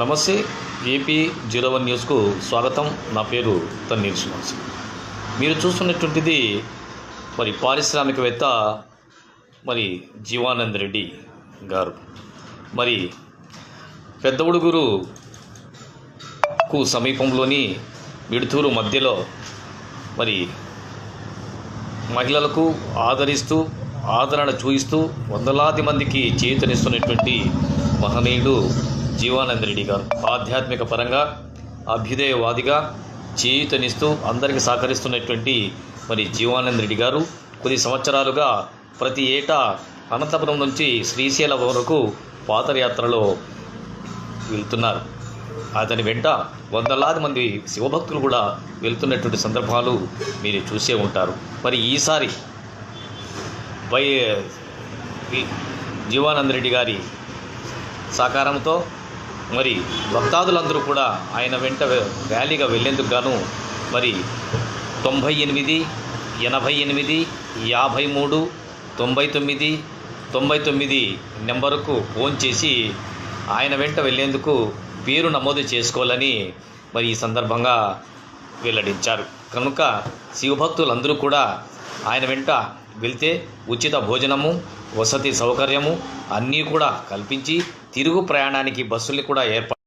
నమస్తే AP zero one న్యూస్కు స్వాగతం. నా పేరు తన్నీర్ శ్రీనివాస్. మీరు చూస్తున్నటువంటిది మరి పారిశ్రామికవేత్త మరి జీవానంద్ రెడ్డి గారు. మరి పెద్ద ఉడుగురుకు సమీపంలోని విడుతూరు మధ్యలో మరి మహిళలకు ఆదరిస్తూ ఆదరణ చూయిస్తూ వందలాది మందికి చేతనిస్తున్నటువంటి మహనీయుడు జీవానంద రెడ్డి గారు. ఆధ్యాత్మిక పరంగా అభ్యుదయవాదిగా జీవితనిస్తూ అందరికీ సహకరిస్తున్నటువంటి మరి జీవానంద రెడ్డి గారు కొద్ది సంవత్సరాలుగా ప్రతి ఏటా అనంతపురం నుంచి శ్రీశైలం వరకు పాదయాత్రలో వెళ్తున్నారు. అతని వెంట వందలాది మంది శివభక్తులు కూడా వెళ్తున్నటువంటి సందర్భాలు మీరు చూసే ఉంటారు. మరి ఈసారి వై జీవానంద రెడ్డి గారి సహకారంతో మరి భక్తాదులందరూ కూడా ఆయన వెంట ర్యాలీగా వెళ్ళేందుకు గాను మరి తొంభై ఎనిమిది ఎనభై ఎనిమిది యాభై మూడు తొంభై తొమ్మిది తొంభై తొమ్మిది నెంబరుకు ఫోన్ చేసి ఆయన వెంట వెళ్ళేందుకు పేరు నమోదు చేసుకోవాలని మరి ఈ సందర్భంగా వెల్లడించారు. కనుక శివభక్తులందరూ కూడా ఆయన వెంట వెళ్తే ఉచిత భోజనము వసతి సౌకర్యము అన్నీ కూడా కల్పించి తిరుగు ప్రయాణానికి బస్సులు కూడా ఏర్పాటు